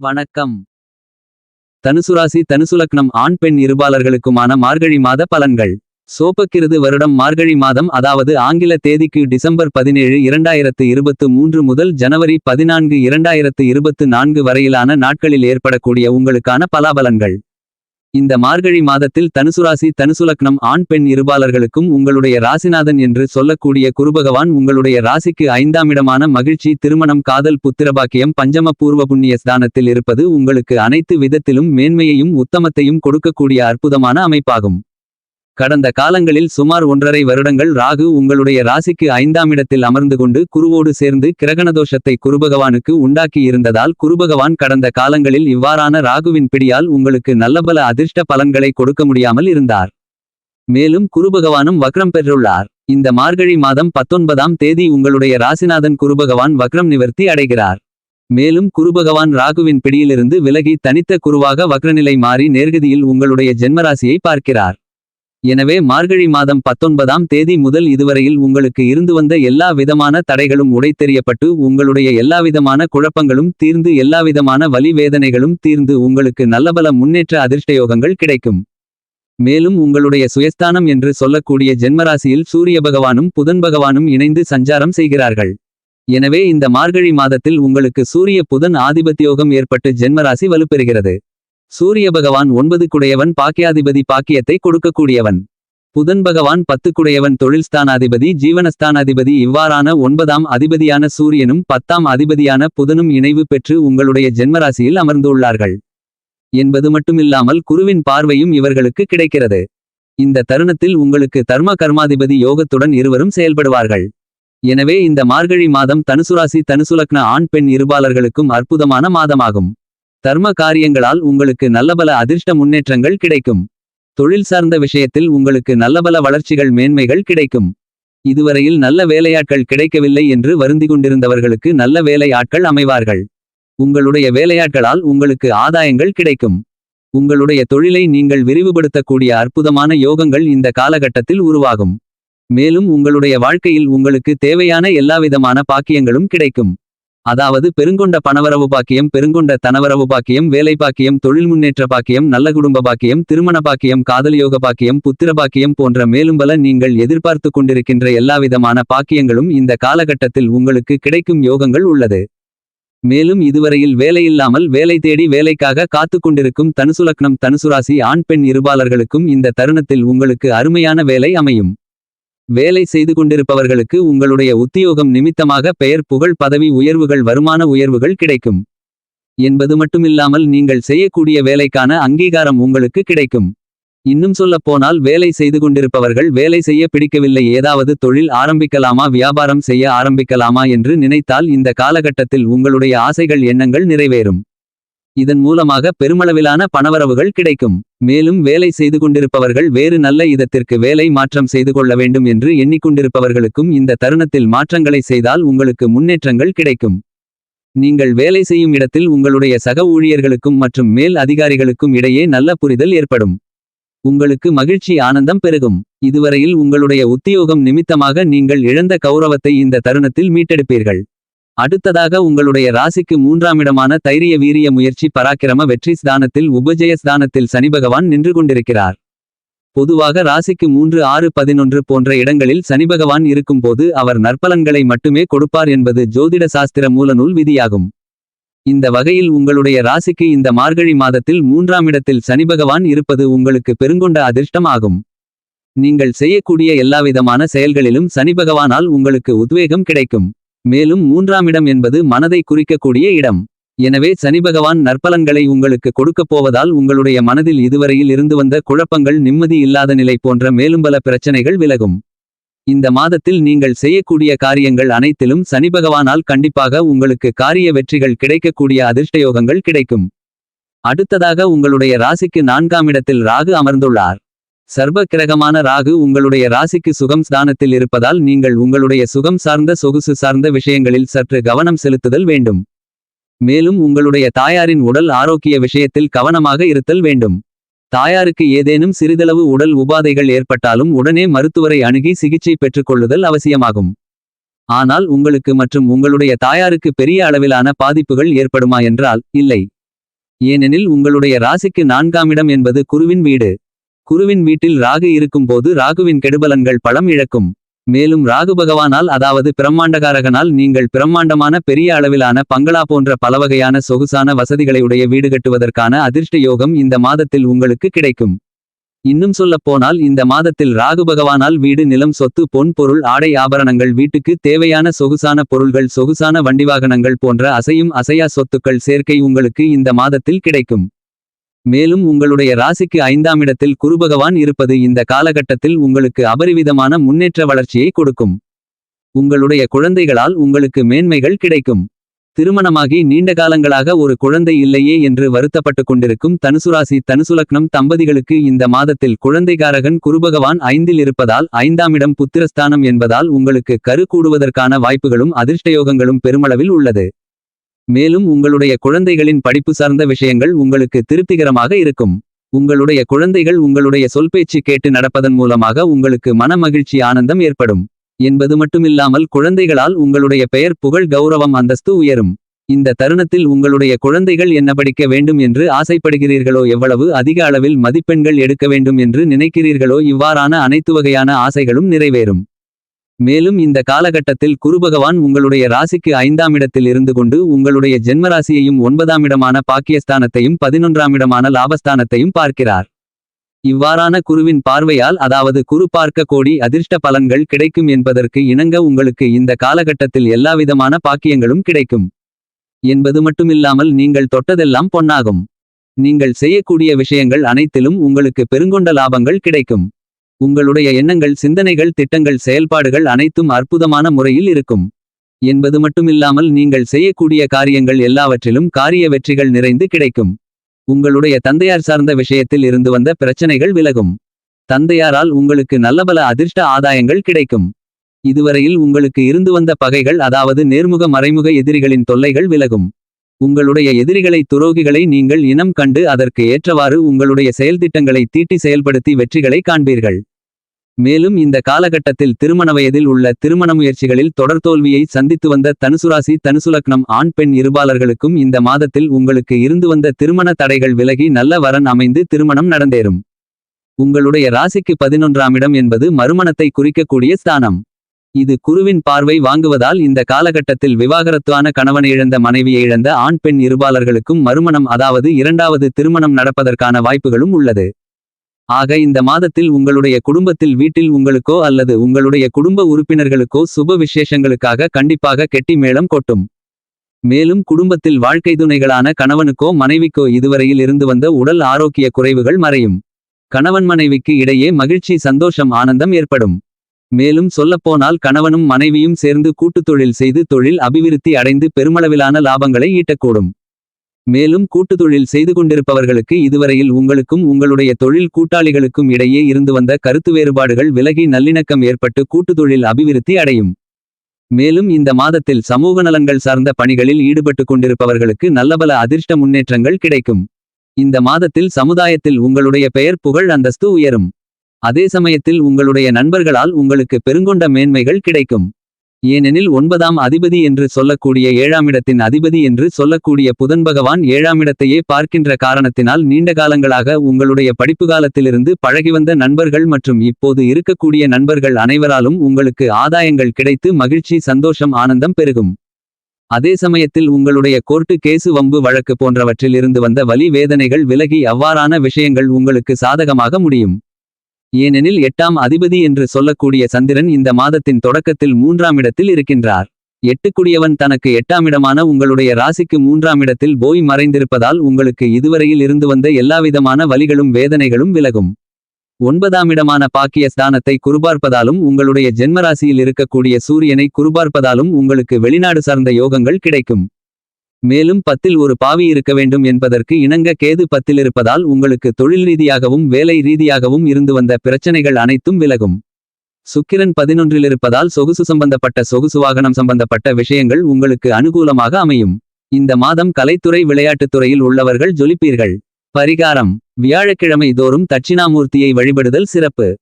வணக்கம். தனுசுராசி தனுசுலக்னம் ஆண் பெண் இருபாலர்களுக்குமான மார்கழி மாத பலன்கள். சோபக்கிருது வருடம் மார்கழி மாதம் அதாவது ஆங்கில தேதிக்கு டிசம்பர் பதினேழு இரண்டாயிரத்து இருபத்து மூன்று முதல் ஜனவரி பதினான்கு இரண்டாயிரத்து இருபத்து நான்கு வரையிலான நாட்களில் ஏற்படக்கூடிய உங்களுக்கான பலாபலன்கள். இந்த மார்கழி மாதத்தில் தனுசுராசி தனுசுலக்னம் ஆண் பெண் இருபாலர்களுக்கும் உங்களுடைய ராசிநாதன் என்று சொல்லக்கூடிய குருபகவான் உங்களுடைய ராசிக்கு ஐந்தாம் இடமான மகிழ்ச்சி திருமணம் காதல் புத்திரபாக்கியம் பஞ்சம பூர்வ புண்ணிய ஸ்தானத்தில் இருப்பது உங்களுக்கு அனைத்து விதத்திலும் மேன்மையையும் உத்தமத்தையும் கொடுக்கக்கூடிய அற்புதமான அமைப்பாகும். கடந்த காலங்களில் சுமார் ஒன்றரை வருடங்கள் ராகு உங்களுடைய ராசிக்கு ஐந்தாம் இடத்தில் அமர்ந்து கொண்டு குருவோடு சேர்ந்து கிரகணதோஷத்தை குருபகவானுக்கு உண்டாக்கி இருந்ததால் குருபகவான் கடந்த காலங்களில் இவ்வாறான ராகுவின் பிடியால் உங்களுக்கு நல்லபல அதிர்ஷ்ட பலன்களை கொடுக்க முடியாமல் இருந்தார். மேலும் குருபகவானும் வக்ரம் பெற்றுள்ளார். இந்த மார்கழி மாதம் பத்தொன்பதாம் தேதி உங்களுடைய ராசிநாதன் குருபகவான் வக்ரம் நிவர்த்தி அடைகிறார். மேலும் குருபகவான் ராகுவின் பிடியிலிருந்து விலகி தனித்த குருவாக வக்ரநிலை மாறி நேர்கதியில் உங்களுடைய ஜென்மராசியை பார்க்கிறார். எனவே மார்கழி மாதம் பத்தொன்பதாம் தேதி முதல் இதுவரையில் உங்களுக்கு இருந்து வந்த எல்லா விதமான தடைகளும் உடைத்தெறியப்பட்டு உங்களுடைய எல்லாவிதமான குழப்பங்களும் தீர்ந்து எல்லாவிதமான வலி வேதனைகளும் தீர்ந்து உங்களுக்கு நல்லபல முன்னேற்ற அதிர்ஷ்டயோகங்கள் கிடைக்கும். மேலும் உங்களுடைய சுயஸ்தானம் என்று சொல்லக்கூடிய ஜென்மராசியில் சூரிய பகவானும் புதன் பகவானும் இணைந்து சஞ்சாரம் செய்கிறார்கள். எனவே இந்த மார்கழி மாதத்தில் உங்களுக்கு சூரிய புதன் ஆதிபத்தியோகம் ஏற்பட்டு ஜென்மராசி வலுப்பெறுகிறது. சூரிய பகவான் ஒன்பது குடையவன் பாக்கியாதிபதி பாக்கியத்தை கொடுக்கக்கூடியவன். புதன் பகவான் பத்து குடையவன் தொழில்ஸ்தானாதிபதி ஜீவனஸ்தானாதிபதி. இவ்வாறான ஒன்பதாம் அதிபதியான சூரியனும் பத்தாம் அதிபதியான புதனும் இணைவு பெற்று உங்களுடைய ஜென்மராசியில் அமர்ந்துள்ளார்கள். என்பது மட்டுமில்லாமல் குருவின் பார்வையும் இவர்களுக்கு கிடைக்கிறது. இந்த தருணத்தில் உங்களுக்கு தர்ம கர்மாதிபதி யோகத்துடன் இருவரும் செயல்படுவார்கள். எனவே இந்த மார்கழி மாதம் தனுசுராசி தனுசுலக்ன ஆண் பெண் இருபாலர்களுக்கும் அற்புதமான மாதமாகும். தர்ம காரியங்களால் உங்களுக்கு நல்லபல அதிர்ஷ்ட முன்னேற்றங்கள் கிடைக்கும். தொழில் சார்ந்த விஷயத்தில் உங்களுக்கு நல்லபல வளர்ச்சிகள் மேன்மைகள் கிடைக்கும். இதுவரையில் நல்ல வேலையாட்கள் கிடைக்கவில்லை என்று வருந்தி கொண்டிருந்தவர்களுக்கு நல்ல வேலையாட்கள் அமைவார்கள். உங்களுடைய வேலையாட்களால் உங்களுக்கு ஆதாயங்கள் கிடைக்கும். உங்களுடைய தொழிலை நீங்கள் விரிவுபடுத்தக்கூடிய அற்புதமான யோகங்கள் இந்த காலகட்டத்தில் உருவாகும். மேலும் உங்களுடைய வாழ்க்கையில் உங்களுக்கு தேவையான எல்லாவிதமான பாக்கியங்களும் கிடைக்கும். அதாவது பெருங்கொண்ட பணவரவு பாக்கியம் பெருங்கொண்ட தனவரவு பாக்கியம் வேலை பாக்கியம் தொழில் முன்னேற்ற பாக்கியம் நல்ல குடும்ப பாக்கியம் திருமண பாக்கியம் காதலியோக பாக்கியம் புத்திர பாக்கியம் போன்ற மேலும் பல நீங்கள் எதிர்பார்த்து கொண்டிருக்கின்ற எல்லாவிதமான பாக்கியங்களும் இந்த காலகட்டத்தில் உங்களுக்கு கிடைக்கும் யோகங்கள் உள்ளது. மேலும் இதுவரையில் வேலையில்லாமல் வேலை தேடி வேலைக்காக காத்து கொண்டிருக்கும் தனுசுலக்னம் தனுசுராசி ஆண் பெண் இருபாளர்களுக்கும் இந்த தருணத்தில் உங்களுக்கு அருமையான வேலை அமையும். வேலை செய்து கொண்டிருப்பவர்களுக்கு உங்களுடைய உத்தியோகம் நிமித்தமாக பெயர் புகழ் பதவி உயர்வுகள் வருமான உயர்வுகள் கிடைக்கும். என்பது மட்டுமில்லாமல் நீங்கள் செய்யக்கூடிய வேலைக்கான அங்கீகாரம் உங்களுக்கு கிடைக்கும். இன்னும் சொல்லப் போனால் வேலை செய்து கொண்டிருப்பவர்கள் வேலை செய்ய பிடிக்கவில்லை ஏதாவது தொழில் ஆரம்பிக்கலாமா வியாபாரம் செய்ய ஆரம்பிக்கலாமா என்று நினைத்தால் இந்த காலகட்டத்தில் உங்களுடைய ஆசைகள் எண்ணங்கள் நிறைவேறும். இதன் மூலமாக பெருமளவிலான பணவரவுகள் கிடைக்கும். மேலும் வேலை செய்து கொண்டிருப்பவர்கள் வேறு நல்ல இதத்திற்கு வேலை மாற்றம் செய்து கொள்ள வேண்டும் என்று எண்ணிக்கொண்டிருப்பவர்களுக்கும் இந்த தருணத்தில் மாற்றங்களை செய்தால் உங்களுக்கு முன்னேற்றங்கள் கிடைக்கும். நீங்கள் வேலை செய்யும் இடத்தில் உங்களுடைய சக ஊழியர்களுக்கும் மற்றும் மேல் அதிகாரிகளுக்கும் இடையே நல்ல புரிதல் ஏற்படும். உங்களுக்கு மகிழ்ச்சி ஆனந்தம் பெருகும். இதுவரையில் உங்களுடைய உத்தியோகம் நிமித்தமாக நீங்கள் இழந்த கௌரவத்தை இந்த தருணத்தில் மீட்டெடுப்பீர்கள். அடுத்ததாக உங்களுடைய ராசிக்கு மூன்றாம் இடமான தைரிய வீரிய முயற்சி பராக்கிரம வெற்றி ஸ்தானத்தில் உபஜய ஸ்தானத்தில் சனிபகவான் நின்று கொண்டிருக்கிறார். பொதுவாக ராசிக்கு மூன்று ஆறு பதினொன்று போன்ற இடங்களில் சனிபகவான் இருக்கும்போது அவர் நற்பலன்களை மட்டுமே கொடுப்பார் என்பது ஜோதிட சாஸ்திர மூலநூல் விதியாகும். இந்த வகையில் உங்களுடைய ராசிக்கு இந்த மார்கழி மாதத்தில் மூன்றாம் இடத்தில் சனிபகவான் இருப்பது உங்களுக்கு பெருங்கொண்ட அதிர்ஷ்டம் ஆகும் நீங்கள் செய்யக்கூடிய எல்லாவிதமான செயல்களிலும் சனிபகவானால் உங்களுக்கு உத்வேகம் கிடைக்கும். மேலும் மூன்றாம் இடம் என்பது மனதை குறிக்கக்கூடிய இடம். எனவே சனிபகவான் நற்பலன்களை உங்களுக்கு கொடுக்கப் போவதால் உங்களுடைய மனதில் இதுவரையில் இருந்து வந்த குழப்பங்கள் நிம்மதி இல்லாத நிலை போன்ற மேலும் பல பிரச்சனைகள் விலகும். இந்த மாதத்தில் நீங்கள் செய்யக்கூடிய காரியங்கள் அனைத்திலும் சனிபகவானால் கண்டிப்பாக உங்களுக்கு காரிய வெற்றிகள் கிடைக்கக்கூடிய அதிர்ஷ்டயோகங்கள் கிடைக்கும். அடுத்ததாக உங்களுடைய ராசிக்கு நான்காம் இடத்தில் ராகு அமர்ந்துள்ளார். சர்வ கிரகமான ராகு உங்களுடைய ராசிக்கு சுகம் ஸ்தானத்தில் இருப்பதால் நீங்கள் உங்களுடைய சுகம் சார்ந்த சொகுசு சார்ந்த விஷயங்களில் சற்று கவனம் செலுத்துதல் வேண்டும். மேலும் உங்களுடைய தாயாரின் உடல் ஆரோக்கிய விஷயத்தில் கவனமாக இருத்தல் வேண்டும். தாயாருக்கு ஏதேனும் சிறிதளவு உடல் உபாதைகள் ஏற்பட்டாலும் உடனே மருத்துவரை அணுகி சிகிச்சை பெற்றுக்கொள்ளுதல் அவசியமாகும். ஆனால் உங்களுக்கு மற்றும் உங்களுடைய தாயாருக்கு பெரிய அளவிலான பாதிப்புகள் ஏற்படுமா என்றால் இல்லை. ஏனெனில் உங்களுடைய ராசிக்கு நான்காம் இடம் என்பது குருவின் வீடு. குருவின் வீட்டில் ராகு இருக்கும்போது ராகுவின் கெடுபலன்கள் பலம் இழக்கும். மேலும் ராகு பகவானால் அதாவது பிரம்மாண்டகாரகனால் நீங்கள் பிரம்மாண்டமான பெரிய அளவிலான பங்களா போன்ற பலவகையான சொகுசான வசதிகளை உடைய வீடு கட்டுவதற்கான அதிர்ஷ்ட யோகம் இந்த மாதத்தில் உங்களுக்கு கிடைக்கும். இன்னும் சொல்லப்போனால் இந்த மாதத்தில் ராகு பகவானால் வீடு நிலம் சொத்து பொன் பொருள் ஆடை ஆபரணங்கள் வீட்டுக்கு தேவையான சொகுசான பொருள்கள் சொகுசான வண்டிவாகனங்கள் போன்ற அசையும் அசையா சொத்துக்கள் சேர்க்கை உங்களுக்கு இந்த மாதத்தில் கிடைக்கும். மேலும் உங்களுடைய ராசிக்கு ஐந்தாம் இடத்தில் குருபகவான் இருப்பது இந்த காலகட்டத்தில் உங்களுக்கு அபரிவிதமான முன்னேற்ற வளர்ச்சியை கொடுக்கும். உங்களுடைய குழந்தைகளால் உங்களுக்கு மேன்மைகள் கிடைக்கும். திருமணமாகி நீண்ட காலங்களாக ஒரு குழந்தை இல்லையே என்று வருத்தப்பட்டுக் கொண்டிருக்கும் தனுசுராசி தனுசுலக்னம் தம்பதிகளுக்கு இந்த மாதத்தில் குழந்தைகாரகன் குருபகவான் ஐந்தில் இருப்பதால் ஐந்தாம் இடம் புத்திரஸ்தானம் என்பதால் உங்களுக்கு கரு கூடுவதற்கான வாய்ப்புகளும் அதிர்ஷ்டயோகங்களும் பெருமளவில் உள்ளது. மேலும் உங்களுடைய குழந்தைகளின் படிப்பு சார்ந்த விஷயங்கள் உங்களுக்கு திருப்திகரமாக இருக்கும். உங்களுடைய குழந்தைகள் உங்களுடைய சொல்பேச்சு கேட்டு நடப்பதன் மூலமாக உங்களுக்கு மன மகிழ்ச்சி ஆனந்தம் ஏற்படும். என்பது மட்டுமில்லாமல் குழந்தைகளால் உங்களுடைய பெயர் புகழ் கௌரவம் அந்தஸ்து உயரும். இந்த தருணத்தில் உங்களுடைய குழந்தைகள் என்ன படிக்க வேண்டும் என்று ஆசைப்படுகிறீர்களோ எவ்வளவு அதிக அளவில் மதிப்பெண்கள் எடுக்க வேண்டும் என்று நினைக்கிறீர்களோ இவ்வாறான அனைத்து வகையான ஆசைகளும் நிறைவேறும். மேலும் இந்த காலகட்டத்தில் குருபகவான் உங்களுடைய ராசிக்கு ஐந்தாம் இடத்தில் இருந்து கொண்டு உங்களுடைய ஜென்மராசியையும் ஒன்பதாம் இடமான பாக்கியஸ்தானத்தையும் பதினொன்றாம் இடமான லாபஸ்தானத்தையும் பார்க்கிறார். இவ்வாறான குருவின் பார்வையால் அதாவது குரு பார்க்க கோடி அதிர்ஷ்ட பலன்கள் கிடைக்கும் என்பதற்கு இணங்க உங்களுக்கு இந்த காலகட்டத்தில் எல்லாவிதமான பாக்கியங்களும் கிடைக்கும். என்பது மட்டுமில்லாமல் நீங்கள் தொட்டதெல்லாம் பொன்னாகும். நீங்கள் செய்யக்கூடிய விஷயங்கள் அனைத்திலும் உங்களுக்கு பெருங்கொண்ட லாபங்கள் கிடைக்கும். உங்களுடைய எண்ணங்கள் சிந்தனைகள் திட்டங்கள் செயல்பாடுகள் அனைத்தும் அற்புதமான முறையில் இருக்கும். என்பது மட்டுமில்லாமல் நீங்கள் செய்யக்கூடிய காரியங்கள் எல்லாவற்றிலும் காரிய வெற்றிகள் நிறைந்து கிடைக்கும். உங்களுடைய தந்தையார் சார்ந்த விஷயத்தில் இருந்து வந்த பிரச்சனைகள் விலகும். தந்தையாரால் உங்களுக்கு நல்லபல அதிர்ஷ்ட ஆதாயங்கள் கிடைக்கும். இதுவரையில் உங்களுக்கு இருந்து வந்த பகைகள் அதாவது நேர்முக மறைமுக எதிரிகளின் தொல்லைகள் விலகும். உங்களுடைய எதிரிகளை துரோகிகளை நீங்கள் இனம் கண்டு அதற்கு ஏற்றவாறு உங்களுடைய செயல்திட்டங்களை தீட்டி செயல்படுத்தி வெற்றிகளை காண்பீர்கள். மேலும் இந்த காலகட்டத்தில் திருமண வயதில் உள்ள திருமண முயற்சிகளில் தொடர் தோல்வியை சந்தித்து வந்த தனுசுராசி தனுசுலக்னம் ஆண் பெண் இருபாளர்களுக்கும் இந்த மாதத்தில் உங்களுக்கு இருந்து வந்த திருமண தடைகள் விலகி நல்ல வரன் அமைந்து திருமணம் நடந்தேறும். உங்களுடைய ராசிக்கு பதினொன்றாம் இடம் என்பது மறுமணத்தை குறிக்கக்கூடிய ஸ்தானம். இது குருவின் பார்வை வாங்குவதால் இந்த காலகட்டத்தில் விவாகரத்துவான கணவனை இழந்த மனைவியை இழந்த ஆண் பெண் இருபாளர்களுக்கும் மறுமணம் அதாவது இரண்டாவது திருமணம் நடப்பதற்கான வாய்ப்புகளும் உள்ளது. ஆக இந்த மாதத்தில் உங்களுடைய குடும்பத்தில் வீட்டில் உங்களுக்கோ அல்லது உங்களுடைய குடும்ப உறுப்பினர்களுக்கோ சுப விசேஷங்களுக்காக கண்டிப்பாக கெட்டி மேளம் கொட்டும். மேலும் குடும்பத்தில் வாழ்க்கை துணைகளான கணவனுக்கோ மனைவிக்கோ இதுவரையில் இருந்து வந்த உடல் ஆரோக்கிய குறைவுகள் மறையும். கணவன் மனைவிக்கு இடையே மகிழ்ச்சி சந்தோஷம் ஆனந்தம் ஏற்படும். மேலும் சொல்லப்போனால் கணவனும் மனைவியும் சேர்ந்து கூட்டுத் தொழில் செய்து தொழில் அபிவிருத்தி அடைந்து பெருமளவிலான லாபங்களை ஈட்டக்கூடும். மேலும் கூட்டுத்தொழில் செய்து கொண்டிருப்பவர்களுக்கு இதுவரையில் உங்களுக்கும் உங்களுடைய தொழில் கூட்டாளிகளுக்கும் இடையே இருந்து வந்த கருத்து வேறுபாடுகள் விலகி நல்லிணக்கம் ஏற்பட்டு கூட்டுத்தொழில் அபிவிருத்தி அடையும். மேலும் இந்த மாதத்தில் சமூக நலன்கள் சார்ந்த பணிகளில் ஈடுபட்டு கொண்டிருப்பவர்களுக்கு நல்லபல அதிர்ஷ்ட முன்னேற்றங்கள் கிடைக்கும். இந்த மாதத்தில் சமுதாயத்தில் உங்களுடைய பெயர் புகழ் அந்தஸ்து உயரும். அதே சமயத்தில் உங்களுடைய நண்பர்களால் உங்களுக்கு பெருங்கொண்ட மேன்மைகள் கிடைக்கும். ஏனெனில் ஒன்பதாம் அதிபதி என்று சொல்லக்கூடிய ஏழாமிடத்தின் அதிபதி என்று சொல்லக்கூடிய புதன் பகவான் ஏழாமிடத்தையே பார்க்கின்ற காரணத்தினால் நீண்ட காலங்களாக உங்களுடைய படிப்பு காலத்திலிருந்து பழகிவந்த நண்பர்கள் மற்றும் இப்போது இருக்கக்கூடிய நண்பர்கள் அனைவராலும் உங்களுக்கு ஆதாயங்கள் கிடைத்து மகிழ்ச்சி சந்தோஷம் ஆனந்தம் பெருகும். அதே சமயத்தில் உங்களுடைய கோர்ட்டு கேசு வம்பு வழக்கு போன்றவற்றில் இருந்து வந்த வலி வேதனைகள் விலகி அவ்வாறான விஷயங்கள் உங்களுக்கு சாதகமாக முடியும். ஏனெனில் எட்டாம் அதிபதி என்று சொல்லக்கூடிய சந்திரன் இந்த மாதத்தின் தொடக்கத்தில் மூன்றாம் இடத்தில் இருக்கின்றார். எட்டுக்குடியவன் தனக்கு எட்டாமிடமான உங்களுடைய ராசிக்கு மூன்றாம் இடத்தில் போய் மறைந்திருப்பதால் உங்களுக்கு இதுவரையில் இருந்து வந்த எல்லாவிதமான வலிகளும் வேதனைகளும் விலகும். ஒன்பதாம் இடமான பாக்கிய ஸ்தானத்தை குருபார்ப்பதாலும் உங்களுடைய ஜென்மராசியில் இருக்கக்கூடிய சூரியனை குருபார்ப்பதாலும் உங்களுக்கு வெளிநாடு சார்ந்த யோகங்கள் கிடைக்கும். மேலும் பத்தில் ஒரு பாவி இருக்க வேண்டும் என்பதற்கு இணங்க கேது பத்தில் இருப்பதால் உங்களுக்கு தொழில் ரீதியாகவும் வேலை ரீதியாகவும் இருந்து வந்த பிரச்சனைகள் அனைத்தும் விலகும். சுக்கிரன் பதினொன்றில் இருப்பதால் சொகுசு சம்பந்தப்பட்ட சொகுசு வாகனம் சம்பந்தப்பட்ட விஷயங்கள் உங்களுக்கு அனுகூலமாக அமையும். இந்த மாதம் கலைத்துறை விளையாட்டுத் துறையில் உள்ளவர்கள் ஜொலிப்பீர்கள். பரிகாரம். வியாழக்கிழமை தோறும் தட்சிணாமூர்த்தியை வழிபடுதல் சிறப்பு.